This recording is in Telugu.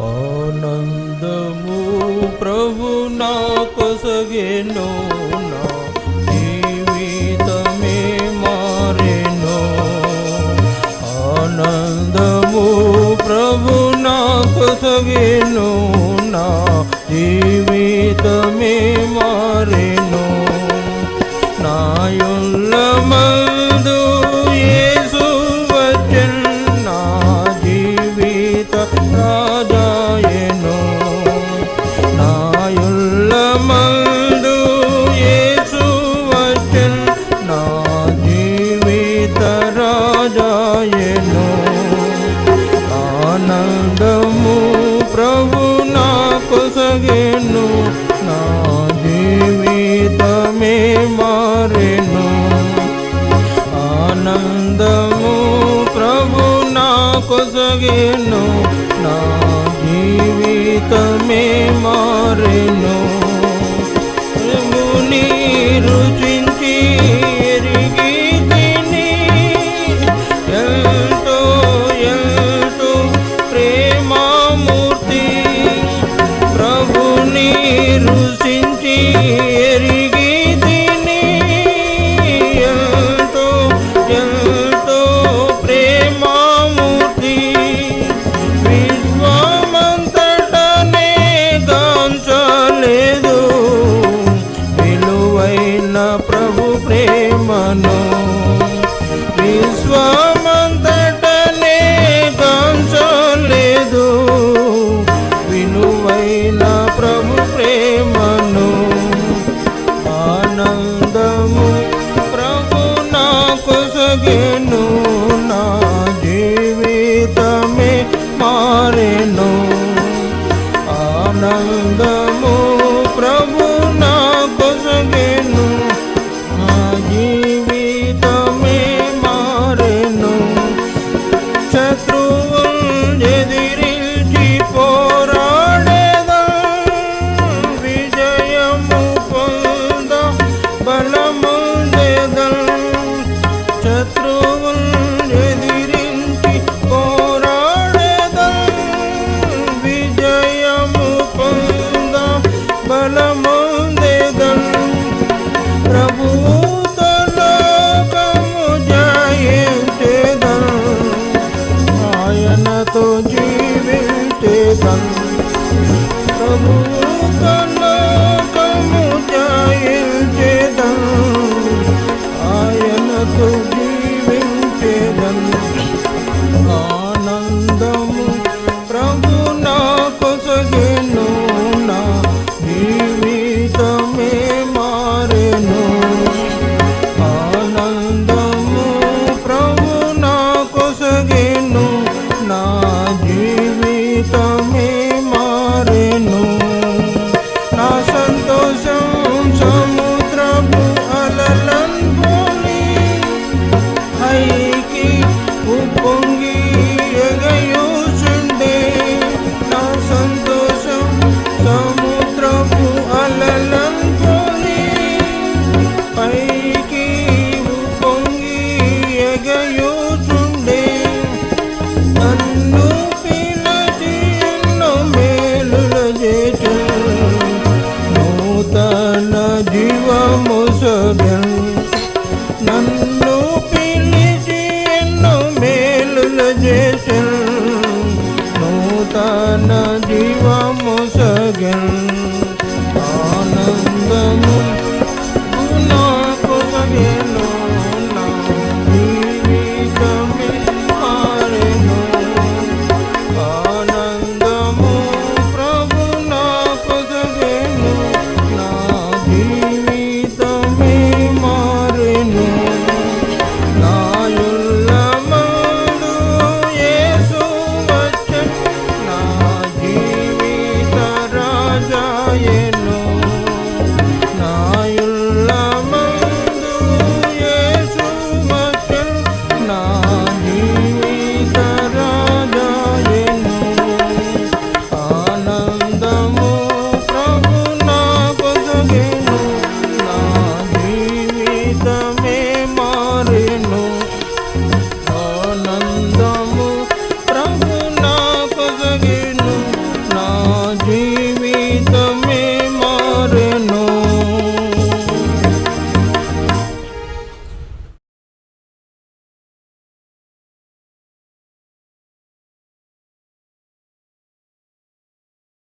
ఆనందము ప్రభు నా కొసగేను నా జీవితమే మారేను. ఆనందము ప్రభు నా కొసగేను నా జీవితమే ಗೆನು ನಾ తొలగెను నా జీవితమే మారెను ఆనందము ప్రభు నా కొసగెను నా జీవితమే మారెను శత్రువు ప్రేమతో జీవించే ప్రభు కము జాయించేదం ఆయనతో তুমি Amen.